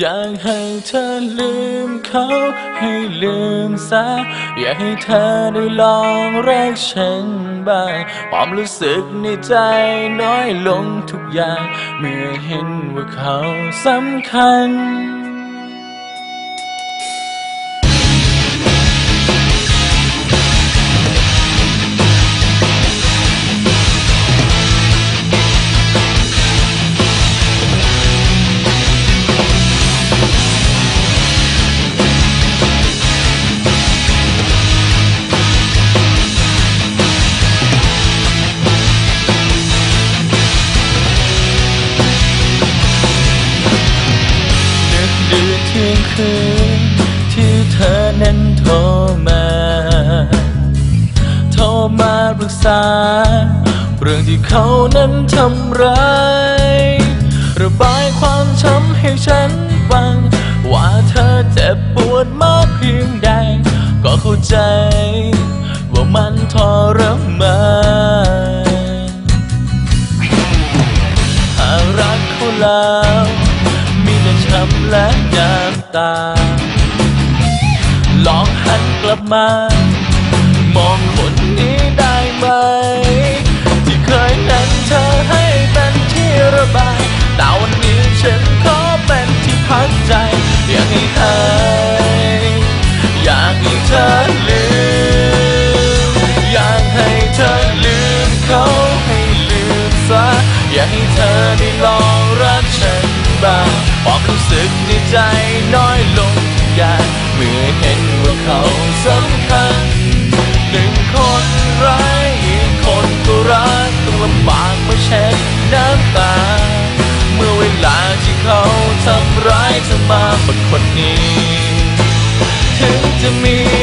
อยากให้เธอลืมเขาให้ลืมซะ อยากให้เธอได้ลองรักฉันบ้างความรู้สึกในใจน้อยลงทุกอย่าง เมื่อเห็นว่าเขาสำคัญ คืนที่เธอนั้นโทรมา โทรมาปรึกษา เรื่องที่เขานั้นทำร้ายระบา และน้ำตา ลองหันกลับมา มองคนนี้ได้ไหม ที่เคยนั้นเธอให้เป็นที่ระบาย แต่วันนี้ฉันขอเป็นที่พักใจ อยากให้หายอยากให้เธอลืม อยากให้เธอลืมเขาให้ลืมซะ อยากให้เธอได้ลองรักฉัน ความรู้สึกในใจน้อยลงทุกอย่างเมื่อเห็นว่าเขาสำคัญ หนึ่งคนร้ายอีกคนก็รักต้องลำบากมาเช็ดน้ำตา เมื่อเวลาที่เขาทำร้ายเธอมาบนคนนี้ ถึงจะมี